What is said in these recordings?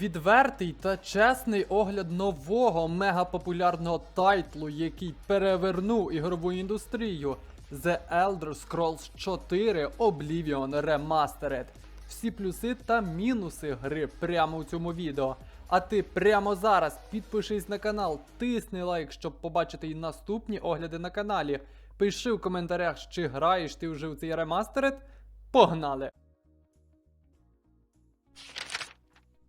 Відвертий та чесний огляд нового мегапопулярного тайтлу, який перевернув ігрову індустрію. The Elder Scrolls 4 Oblivion Remastered. Всі плюси та мінуси гри прямо у цьому відео. А ти прямо зараз підпишись на канал, тисни лайк, щоб побачити і наступні огляди на каналі. Пиши в коментарях, чи граєш ти вже у цей ремастеред. Погнали!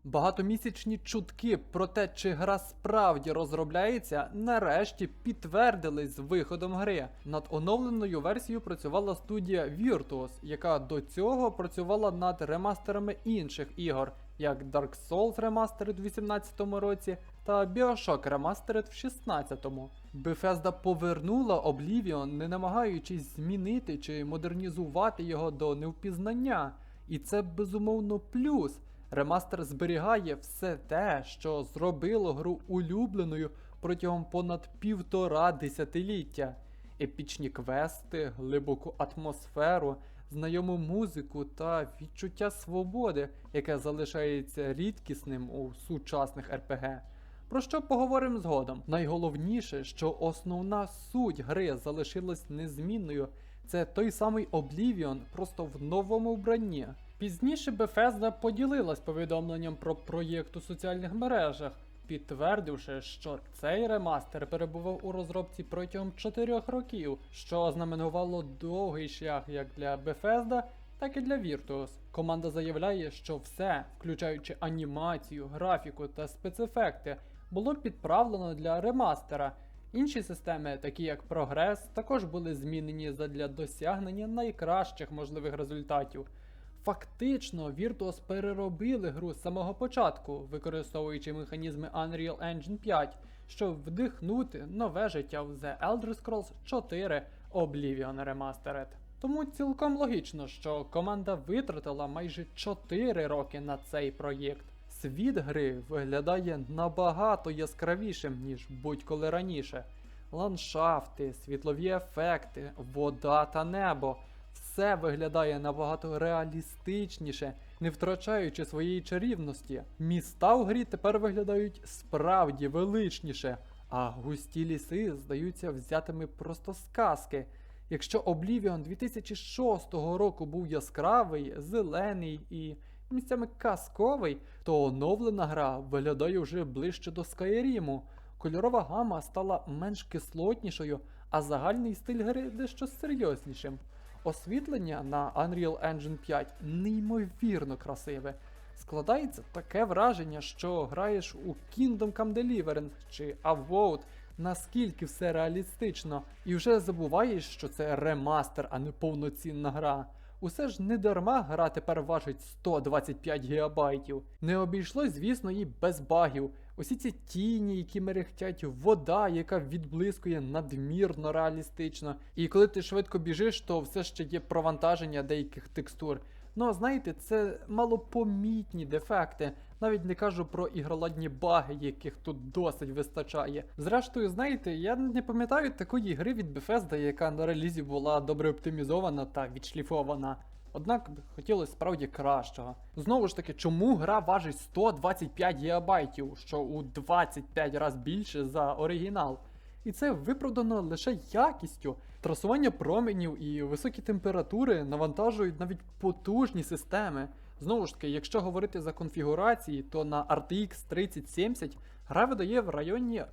Багатомісячні чутки про те, чи гра справді розробляється, нарешті підтвердились з виходом гри. Над оновленою версією працювала студія Virtuos, яка до цього працювала над ремастерами інших ігор, як Dark Souls Remastered у 2018 році та Bioshock Remastered в 2016. Bethesda повернула Oblivion, не намагаючись змінити чи модернізувати його до невпізнання. І це безумовно плюс. Ремастер зберігає все те, що зробило гру улюбленою протягом понад півтора десятиліття. Епічні квести, глибоку атмосферу, знайому музику та відчуття свободи, яке залишається рідкісним у сучасних РПГ. Про що поговоримо згодом. Найголовніше, що основна суть гри залишилась незмінною. Це той самий Oblivion, просто в новому вбранні. Пізніше Bethesda поділилась повідомленням про проєкт у соціальних мережах, підтвердивши, що цей ремастер перебував у розробці протягом 4 років, що ознаменувало довгий шлях як для Bethesda, так і для Virtuos. Команда заявляє, що все, включаючи анімацію, графіку та спецефекти, було підправлено для ремастера. Інші системи, такі як прогрес, також були змінені задля досягнення найкращих можливих результатів. Фактично, Virtuos переробили гру з самого початку, використовуючи механізми Unreal Engine 5, щоб вдихнути нове життя в The Elder Scrolls 4 Oblivion Remastered. Тому цілком логічно, що команда витратила майже 4 роки на цей проєкт. Світ гри виглядає набагато яскравішим, ніж будь-коли раніше. Ландшафти, світлові ефекти, вода та небо все виглядає набагато реалістичніше, не втрачаючи своєї чарівності. Міста в грі тепер виглядають справді величніше, а густі ліси здаються взятими просто з казки. Якщо Oblivion 2006 року був яскравий, зелений і місцями казковий, то оновлена гра виглядає вже ближче до Скайріму. Кольорова гама стала менш кислотнішою, а загальний стиль гри дещо серйознішим. Освітлення на Unreal Engine 5 неймовірно красиве. Складається таке враження, що граєш у Kingdom Come Deliverance чи Avowed, наскільки все реалістично, і вже забуваєш, що це ремастер, а не повноцінна гра. Усе ж не дарма гра тепер важить 125 гігабайтів. Не обійшлось, звісно, і без багів. Усі ці тіні, які мерехтять, вода, яка відблискує надмірно реалістично. І коли ти швидко біжиш, то все ще є провантаження деяких текстур. Ну, знаєте, це малопомітні дефекти. Навіть не кажу про ігроладні баги, яких тут досить вистачає. Зрештою, знаєте, я не пам'ятаю такої гри від Bethesda, яка на релізі була добре оптимізована та відшліфована. Однак хотілося справді кращого. Знову ж таки, чому гра важить 125 гігабайтів, що у 25 разів більше за оригінал? І це виправдано лише якістю. Трасування променів і високі температури навантажують навіть потужні системи. Знову ж таки, якщо говорити за конфігурації, то на RTX 3070 гра видає в районі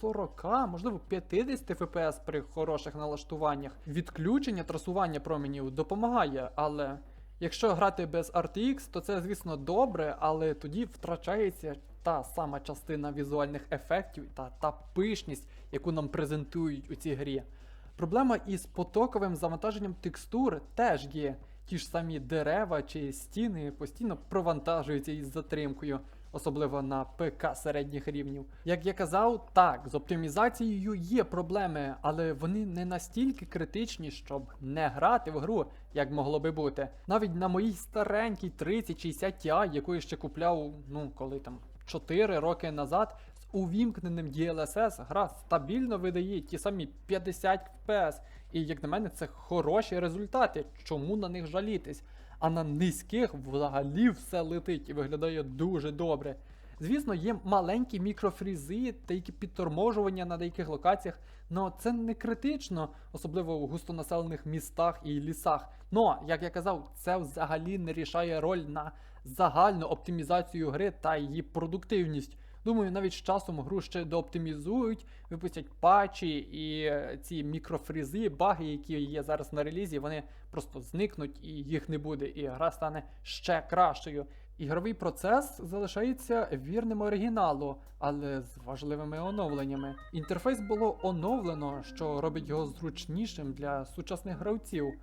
40, можливо 50 FPS при хороших налаштуваннях. Відключення трасування променів допомагає, але якщо грати без RTX, то це, звісно, добре, але тоді втрачається та сама частина візуальних ефектів та та пишність, яку нам презентують у цій грі. Проблема із потоковим завантаженням текстур теж є. Ті ж самі дерева чи стіни постійно провантажуються із затримкою, особливо на ПК середніх рівнів. Як я казав, так, з оптимізацією є проблеми, але вони не настільки критичні, щоб не грати в гру, як могло би бути. Навіть на моїй старенькій 3060 Ti, яку я ще купляв, ну коли там 4 роки назад, увімкненим DLSS гра стабільно видає ті самі 50 FPS. І як на мене, це хороші результати. Чому на них жалітись? А на низьких взагалі все летить і виглядає дуже добре. Звісно, є маленькі мікрофрізи, деякі підторможування на деяких локаціях, але це не критично, особливо у густонаселених містах і лісах. Но, як я казав, це взагалі не рішає роль на загальну оптимізацію гри та її продуктивність. Думаю, навіть з часом гру ще дооптимізують, випустять патчі і е, ці мікрофрізи, баги, які є зараз на релізі, вони просто зникнуть і їх не буде, і гра стане ще кращою. Ігровий процес залишається вірним оригіналу, але з важливими оновленнями. Інтерфейс було оновлено, що робить його зручнішим для сучасних гравців.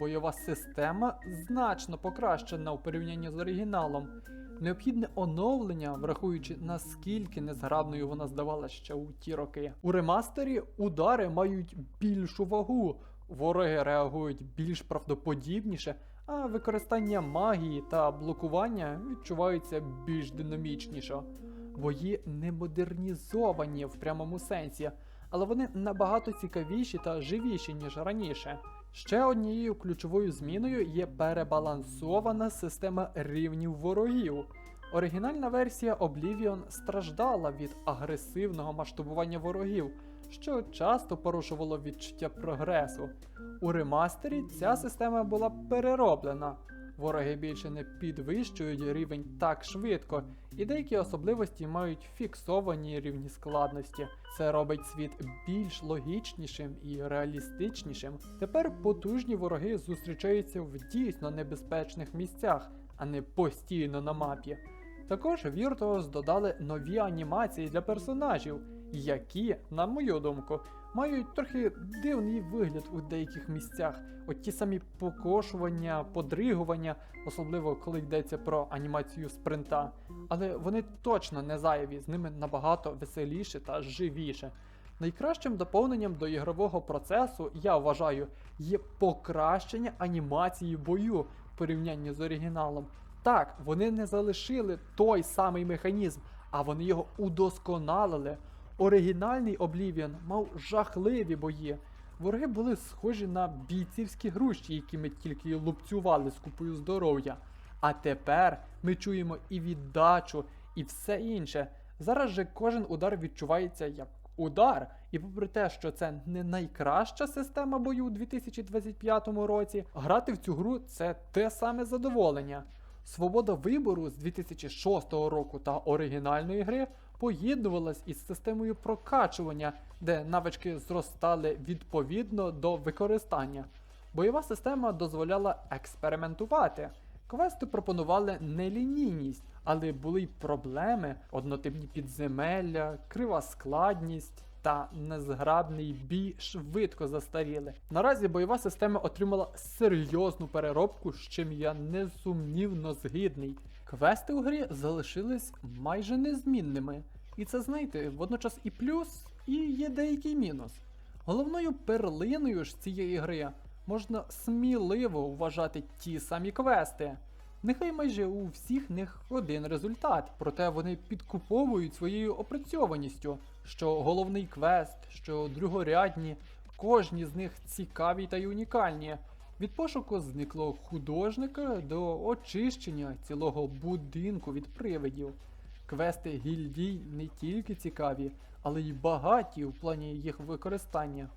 Бойова система значно покращена у порівнянні з оригіналом. Необхідне оновлення, врахуючи наскільки незграбною вона здавалася ще у ті роки. У ремастері удари мають більшу вагу, вороги реагують більш правдоподібніше, а використання магії та блокування відчуваються більш динамічніше. Бої не модернізовані в прямому сенсі, але вони набагато цікавіші та живіші, ніж раніше. Ще однією ключовою зміною є перебалансована система рівнів ворогів. Оригінальна версія Oblivion страждала від агресивного масштабування ворогів, що часто порушувало відчуття прогресу. У ремастері ця система була перероблена. Вороги більше не підвищують рівень так швидко, і деякі особливості мають фіксовані рівні складності. Це робить світ більш логічнішим і реалістичнішим. Тепер потужні вороги зустрічаються в дійсно небезпечних місцях, а не постійно на мапі. Також Virtuos додали нові анімації для персонажів, які, на мою думку, мають трохи дивний вигляд у деяких місцях. От ті самі покошування, подригування, особливо коли йдеться про анімацію спринта. Але вони точно не зайві, з ними набагато веселіше та живіше. Найкращим доповненням до ігрового процесу, я вважаю, є покращення анімації бою в порівнянні з оригіналом. Так, вони не залишили той самий механізм, а вони його удосконалили. Оригінальний Oblivion мав жахливі бої. Вороги були схожі на бійцівські груші, які ми тільки лупцювали з купою здоров'я. А тепер ми чуємо і віддачу, і все інше. Зараз же кожен удар відчувається як удар. І попри те, що це не найкраща система бою у 2025 році, грати в цю гру це те саме задоволення. Свобода вибору з 2006 року та оригінальної гри поєднувалась із системою прокачування, де навички зростали відповідно до використання. Бойова система дозволяла експериментувати. Квести пропонували нелінійність, але були й проблеми, однотипні підземелля, крива складність та незграбний бій швидко застаріли. Наразі бойова система отримала серйозну переробку, з чим я несумнівно згідний. Квести у грі залишились майже незмінними. І це, знаєте, водночас і плюс, і є деякий мінус. Головною перлиною ж цієї гри можна сміливо вважати ті самі квести. Нехай майже у всіх них один результат, проте вони підкуповують своєю опрацьованістю, що головний квест, що другорядні, кожні з них цікаві та й унікальні. Від пошуку зниклого художника до очищення цілого будинку від привидів. Квести гільдій не тільки цікаві, але й багаті в плані їх використання.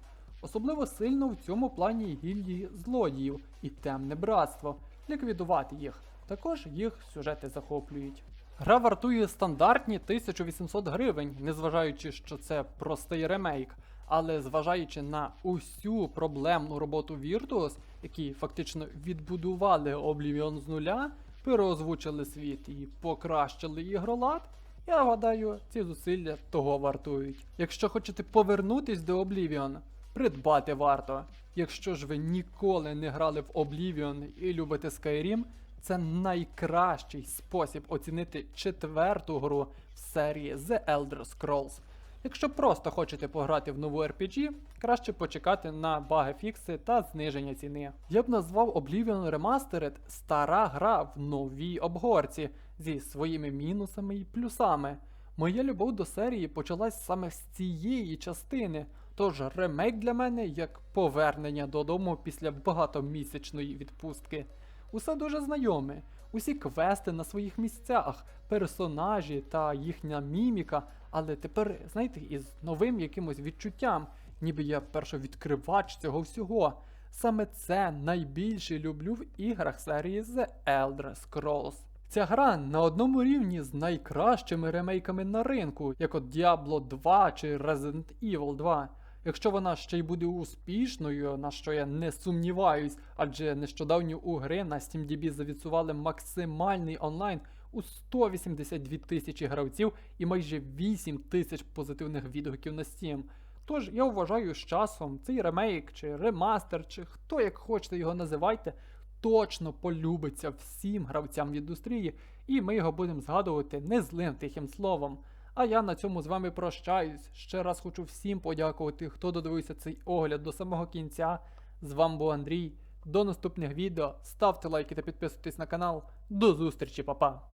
Особливо сильно в цьому плані гільдії злодіїв і темне братство. Ліквідувати їх. Також їх сюжети захоплюють. Гра вартує стандартні 1800 гривень, незважаючи, що це простий ремейк. Але зважаючи на усю проблемну роботу Virtuos, які фактично відбудували Oblivion з нуля, переозвучили світ і покращили ігролад, я гадаю, ці зусилля того вартують. Якщо хочете повернутись до Oblivion, придбати варто. Якщо ж ви ніколи не грали в Oblivion і любите Skyrim, це найкращий спосіб оцінити четверту гру в серії The Elder Scrolls. Якщо просто хочете пограти в нову RPG, краще почекати на баги фікси та зниження ціни. Я б назвав Oblivion Remastered стара гра в новій обгорці зі своїми мінусами і плюсами. Моя любов до серії почалась саме з цієї частини, тож ремейк для мене як повернення додому після багатомісячної відпустки. Усе дуже знайоме. усі квести на своїх місцях, персонажі та їхня міміка, але тепер, знаєте, із новим якимось відчуттям, ніби я першовідкривач цього всього. Саме це найбільше люблю в іграх серії The Elder Scrolls. Ця гра на одному рівні з найкращими ремейками на ринку, як от Diablo 2 чи Resident Evil 2. Якщо вона ще й буде успішною, на що я не сумніваюсь, адже нещодавньо у гри на SteamDB завісували максимальний онлайн у 182 тисячі гравців і майже 8 тисяч позитивних відгуків на Steam. Тож я вважаю, з часом цей ремейк чи ремастер, чи хто як хочете його називайте, точно полюбиться всім гравцям в індустрії, і ми його будемо згадувати не злим тихим словом. А я на цьому з вами прощаюсь. Ще раз хочу всім подякувати, хто додивився цей огляд до самого кінця. З вами був Андрій. До наступних відео. Ставте лайки та підписуйтесь на канал. До зустрічі, па-па!